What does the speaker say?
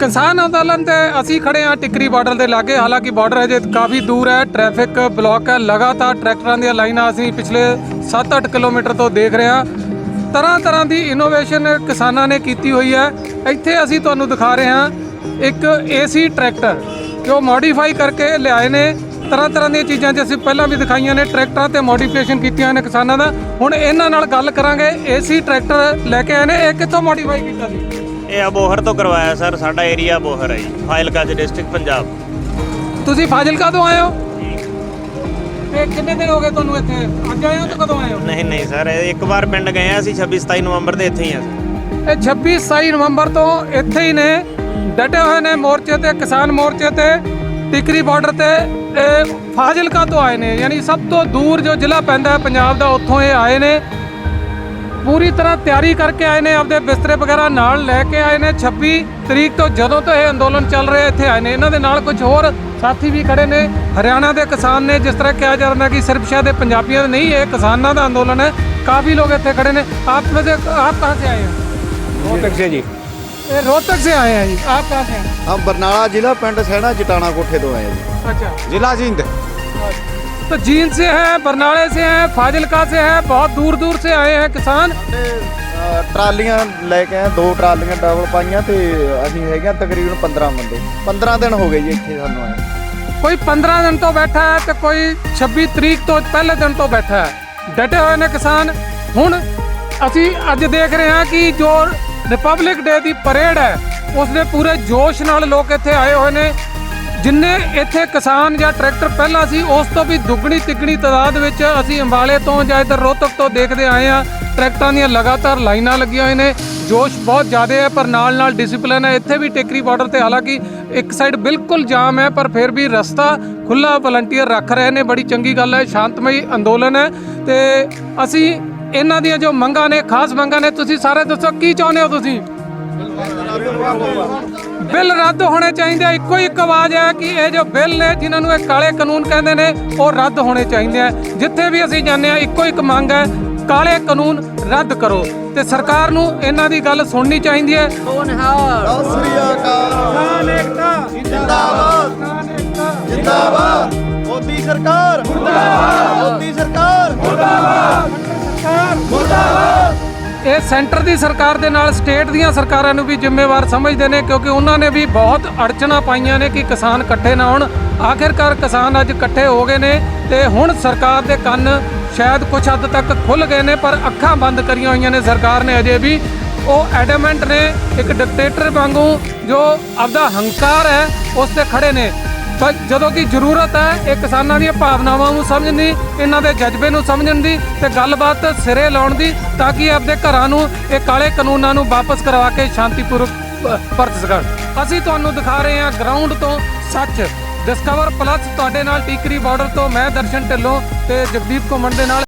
ਕਿਸਾਨ ਅੰਦੋਲਨ ਤੇ ਅਸੀਂ ਖੜੇ ਹਾਂ ਟਿਕਰੀ ਬਾਰਡਰ ਦੇ ਲਾਗੇ। ਹਾਲਾਂਕਿ ਬਾਰਡਰ ਅਜੇ ਕਾਫੀ ਦੂਰ ਹੈ, ਟ੍ਰੈਫਿਕ ਬਲੌਕ ਹੈ। ਲਗਾਤਾਰ ਟਰੈਕਟਰਾਂ ਦੀਆਂ ਲਾਈਨਾਂ ਅਸੀਂ ਪਿਛਲੇ 7-8 ਕਿਲੋਮੀਟਰ ਤੋਂ ਦੇਖ ਰਹੇ ਹਾਂ। ਤਰ੍ਹਾਂ ਤਰ੍ਹਾਂ ਦੀ ਇਨੋਵੇਸ਼ਨ ਕਿਸਾਨਾਂ ਨੇ ਕੀਤੀ ਹੋਈ ਹੈ। ਇੱਥੇ ਅਸੀਂ ਤੁਹਾਨੂੰ ਦਿਖਾ ਰਹੇ ਹਾਂ ਇੱਕ ਏਸੀ ਟਰੈਕਟਰ। ਜੋ ਮੋਡੀਫਾਈ ਕਰਕੇ ਲਿਆਏ ਨੇ। ਤਰ੍ਹਾਂ ਤਰ੍ਹਾਂ ਦੀਆਂ ਚੀਜ਼ਾਂ ਜੇ ਅਸੀਂ ਪਹਿਲਾਂ ਵੀ ਦਿਖਾਈਆਂ ਨੇ, ਟਰੈਕਟਰਾਂ ਤੇ ਮੋਡੀਫਿਕੇਸ਼ਨ ਕੀਤੀਆਂ ਨੇ ਕਿਸਾਨਾਂ ਦਾ। ਹੁਣ ਇਹਨਾਂ ਨਾਲ ਗੱਲ ਕਰਾਂਗੇ। ਏਸੀ ਟਰੈਕਟਰ ਲੈ ਕੇ ਆਏ ਨੇ। ਇਹ ਕਿੱਥੋਂ ਮੋਡੀਫਾਈ ਕੀਤਾ ਸੀ? ਇਹ ਅਬੋਹਰ ਤੋਂ ਕਰਵਾਇਆ ਸਰ ਸਾਡਾ ਏਰੀਆ ਬੋਹਰ ਹੈ ਜੀ ਫਾਜ਼ਿਲਕਾ ਦੇ ਡਿਸਟ੍ਰਿਕਟ ਪੰਜਾਬ। ਤੁਸੀਂ ਫਾਜ਼ਿਲਕਾ ਤੋਂ ਆਏ ਹੋ? ਤੇ ਕਿੰਨੇ ਦਿਨ ਹੋ ਗਏ ਤੁਹਾਨੂੰ ਇੱਥੇ? ਅੱਜ ਆਏ ਹੋ ਤੇ ਕਦੋਂ ਆਏ ਹੋ? ਨਹੀਂ ਨਹੀਂ ਸਰ ਇੱਕ ਵਾਰ ਪਿੰਡ ਗਏ ਆ ਅਸੀਂ 26 27 ਨਵੰਬਰ ਦੇ ਇੱਥੇ ਹੀ ਆ ਇਹ 26 27 ਨਵੰਬਰ ਤੋਂ ਇੱਥੇ ਹੀ ਨੇ ਡਟੇ ਹੋਏ ਨੇ ਮੋਰਚੇ ਤੇ ਕਿਸਾਨ ਮੋਰਚੇ ਤੇ ਟਿਕਰੀ ਬਾਰਡਰ ਤੇ ਇਹ ਫਾਜ਼ਿਲਕਾ ਤੋਂ ਆਏ ਨੇ। ਯਾਨੀ ਸਭ ਤੋਂ ਦੂਰ ਜੋ ਜ਼ਿਲ੍ਹਾ ਪੈਂਦਾ ਹੈ ਪੰਜਾਬ ਦਾ ਉੱਥੋਂ ਇਹ ਆਏ ਨੇ। ਪੂਰੀ ਤਰ੍ਹਾਂ ਤਿਆਰੀ ਕਰਕੇ ਆਏ ਨੇ ਆਪਦੇ ਬਿਸਤਰੇ ਵਗੈਰਾ ਨਾਲ ਲੈ ਕੇ ਆਏ ਨੇ। 26 ਤਰੀਕ ਤੋਂ ਜਦੋਂ ਤੋਂ ਇਹ ਅੰਦੋਲਨ ਚੱਲ ਰਿਹਾ ਇੱਥੇ ਆਏ ਨੇ। ਇਹਨਾਂ ਦੇ ਨਾਲ ਕੁਝ ਹੋਰ ਸਾਥੀ ਵੀ ਖੜੇ ਨੇ। ਹਰਿਆਣਾ ਦੇ ਕਿਸਾਨ ਨੇ ਜਿਸ ਤਰ੍ਹਾਂ ਕਿਹਾ ਜਾ ਰਿਹਾ ਕਿ ਸਿਰਫ ਸ਼ਾਇਦ ਇਹ ਪੰਜਾਬੀਆਂ ਦਾ ਨਹੀਂ ਇਹ ਕਿਸਾਨਾਂ ਦਾ ਅੰਦੋਲਨ ਹੈ। ਕਾਫੀ ਲੋਕ ਇੱਥੇ ਖੜੇ ਨੇ। ਆਪ ਮੇ ਆਪ ਕਹਾਂ ਸੇ ਆਏ ਹੋ? ਰੋਹਤਕ ਸੇ ਜੀ। ਇਹ ਰੋਹਤਕ ਸੇ ਆਏ ਹੈ ਜੀ। ਆਪ ਕਹਾਂ ਸੇ ਹਮ ਬਰਨਾਲਾ ਜ਼ਿਲ੍ਹਾ ਪਿੰਡ ਸੈਣਾ ਜਟਾਣਾ ਕੋਠੇ ਤੋਂ ਆਏ ਜੀ। ਅੱਛਾ। ਜ਼ਿਲ੍ਹਾ ਜਿੰਦ तो जींद से हैं बरनाले से हैं फाजिलका से हैं बहुत दूर दूर से आए हैं किसान ਤੇ ਅ, ਟਰਾਲੀਆਂ ਲੈ ਕੇ ਆਏ ਦੋ ਟਰਾਲੀਆਂ ਡਬਲ ਪਾਈਆਂ ਤੇ ਅਸੀਂ ਹੈਗੇ ਆ ਤਕਰੀਬਨ 15 ਬੰਦੇ 15 ਦਿਨ ਹੋ ਗਏ ਜੀ ਇੱਥੇ ਸਾਨੂੰ ਆਏ ਕੋਈ 15 ਦਿਨ ਤੋਂ ਬੈਠਾ ਹੈ ਤੇ ਕੋਈ 26 ਤਰੀਕ ਤੋਂ ਪਹਿਲੇ ਦਿਨ ਤੋਂ ਬੈਠਾ ਹੈ ਡਟੇ ਹੋਏ ਨੇ ਕਿਸਾਨ ਹੁਣ ਅਸੀਂ ਅੱਜ ਦੇਖ ਰਹੇ ਹਾਂ ਕਿ ਜੋ ਰਿਪਬਲਿਕ ਡੇ ਦੀ ਪਰੇਡ ਹੈ ਉਸ ਦੇ ਪੂਰੇ ਜੋਸ਼ ਨਾਲ ਲੋਕ ਇੱਥੇ ਆਏ ਹੋਏ ਨੇ ਜਿੰਨੇ ਇੱਥੇ ਕਿਸਾਨ ਜਾਂ ਟਰੈਕਟਰ ਪਹਿਲਾਂ ਸੀ, ਉਸ ਤੋਂ ਵੀ ਦੁੱਗਣੀ ਤਿੱਗਣੀ ਤਾਦਾਦ ਵਿੱਚ ਅਸੀਂ ਅੰਬਾਲੇ ਤੋਂ ਜਾਂ ਇੱਧਰ ਰੋਹਤਕ ਤੋਂ ਦੇਖਦੇ ਆਏ ਆ ਟਰੈਕਟਰਾਂ ਦੀਆਂ ਲਗਾਤਾਰ ਲਾਈਨਾਂ ਲੱਗੀਆਂ ਹੋਈਆਂ ਨੇ। ਜੋਸ਼ ਬਹੁਤ ਜ਼ਿਆਦਾ ਹੈ, ਪਰ ਨਾਲ ਨਾਲ ਡਿਸਪਲਿਨ ਹੈ। ਇੱਥੇ ਵੀ ਟੇਕਰੀ ਬਾਰਡਰ ਤੇ ਹਾਲਾਂਕਿ ਇੱਕ ਸਾਈਡ ਬਿਲਕੁਲ ਜਾਮ ਹੈ, ਪਰ ਫਿਰ ਵੀ ਰਸਤਾ ਖੁੱਲਾ ਵਲੰਟੀਅਰ ਰੱਖ ਰਹੇ ਨੇ। ਬੜੀ ਚੰਗੀ ਗੱਲ ਹੈ, ਸ਼ਾਂਤਮਈ ਅੰਦੋਲਨ ਹੈ। ਤੇ ਅਸੀਂ ਇਹਨਾਂ ਦੀਆਂ ਜੋ ਮੰਗਾਂ ਨੇ, ਖਾਸ ਮੰਗਾਂ ਨੇ, ਤੁਸੀਂ ਸਾਰੇ ਦੱਸੋ, ਕੀ ਚਾਹੁੰਦੇ ਹੋ ਤੁਸੀਂ? ਬਿੱਲ ਰੱਦ ਹੋਣੇ ਚਾਹੀਦੇ ਆ। ਇੱਕੋ ਇੱਕ ਆਵਾਜ਼ ਹੈ ਕਿ ਇਹ ਜੋ ਬਿੱਲ ਨੇ ਜਿਨ੍ਹਾਂ ਨੂੰ ਇਹ ਕਾਲੇ ਕਾਨੂੰਨ ਕਹਿੰਦੇ ਨੇ ਉਹ ਰੱਦ ਹੋਣੇ ਚਾਹੀਦੇ ਆ। ਜਿੱਥੇ ਵੀ ਅਸੀਂ ਜਾਂਦੇ ਆ ਇੱਕੋ ਇੱਕ ਮੰਗ ਹੈ ਕਾਲੇ ਕਾਨੂੰਨ ਰੱਦ ਕਰੋ। ਤੇ ਸਰਕਾਰ ਨੂੰ ਇਹਨਾਂ ਦੀ ਗੱਲ ਸੁਣਨੀ ਚਾਹੀਦੀ ਹੈ। ਸਤਿ ਸ੍ਰੀ ਅਕਾਲ। ਜਿੰਦਾਬਾਦ। ਜਿੰਦਾਬਾਦ। ਮੋਦੀ ਸਰਕਾਰ। ਮੁਰਦਾਬਾਦ ਮੋਦੀ ਸਰਕਾਰ। ਇਹ ਸੈਂਟਰ ਦੀ ਸਰਕਾਰ ਦੇ ਨਾਲ ਸਟੇਟ ਦੀਆਂ ਸਰਕਾਰਾਂ ਨੂੰ ਵੀ ਜ਼ਿੰਮੇਵਾਰ ਸਮਝਦੇ ਨੇ ਕਿਉਂਕਿ ਉਹਨਾਂ ਨੇ ਵੀ ਬਹੁਤ ਅੜਚਣਾ ਪਾਈਆਂ ਨੇ ਕਿ ਕਿਸਾਨ ਇਕੱਠੇ ਨਾ ਹੋਣ। ਆਖਿਰਕਾਰ ਕਿਸਾਨ ਅੱਜ ਇਕੱਠੇ ਹੋ ਗਏ ਨੇ ਤੇ ਹੁਣ ਸਰਕਾਰ ਦੇ ਕੰਨ ਸ਼ਾਇਦ ਕੁਝ ਹੱਦ ਤੱਕ ਖੁੱਲ ਗਏ ਨੇ, ਪਰ ਅੱਖਾਂ ਬੰਦ ਕਰੀਆਂ ਹੋਈਆਂ ਨੇ ਸਰਕਾਰ ਨੇ ਅਜੇ ਵੀ। ਉਹ ਐਡਮੈਂਟ ਨੇ ਇੱਕ ਡਿਕਟੇਟਰ ਵਾਂਗੂ ਜੋ ਆਪਦਾ ਹੰਕਾਰ ਹੈ, ਉਸ ਤੇ ਖੜੇ ਨੇ। ਪਰ ਜਦੋਂ ਕਿ ਜ਼ਰੂਰਤ ਹੈ, ਇਹ ਕਿਸਾਨਾਂ ਦੀਆਂ ਭਾਵਨਾਵਾਂ ਨੂੰ ਸਮਝਣ ਦੀ, ਇਹਨਾਂ ਦੇ ਜਜ਼ਬੇ ਨੂੰ ਸਮਝਣ ਦੀ ਤੇ ਗੱਲਬਾਤ ਸਿਰੇ ਲਾਉਣ ਦੀ ਤਾਂ ਕਿ ਆਪਦੇ ਘਰਾਂ ਨੂੰ ਇਹ ਕਾਲੇ ਕਾਨੂੰਨਾਂ ਨੂੰ ਵਾਪਸ ਕਰਵਾ ਕੇ ਸ਼ਾਂਤੀਪੂਰਵਕ ਪਰਤ ਸਕਣ। ਅਸੀਂ ਤੁਹਾਨੂੰ ਦਿਖਾ ਰਹੇ ਹਾਂ ਗਰਾਊਂਡ ਤੋਂ ਸੱਚ। ਡਿਸਕਵਰ ਪਲੱਸ ਤੁਹਾਡੇ ਨਾਲ ਟੀਕਰੀ ਬਾਰਡਰ ਤੋਂ ਮੈਂ ਦਰਸ਼ਨ ਢਿੱਲੋਂ ਤੇ ਜਗਦੀਪ ਘੁੰਮਣ ਦੇ ਨਾਲ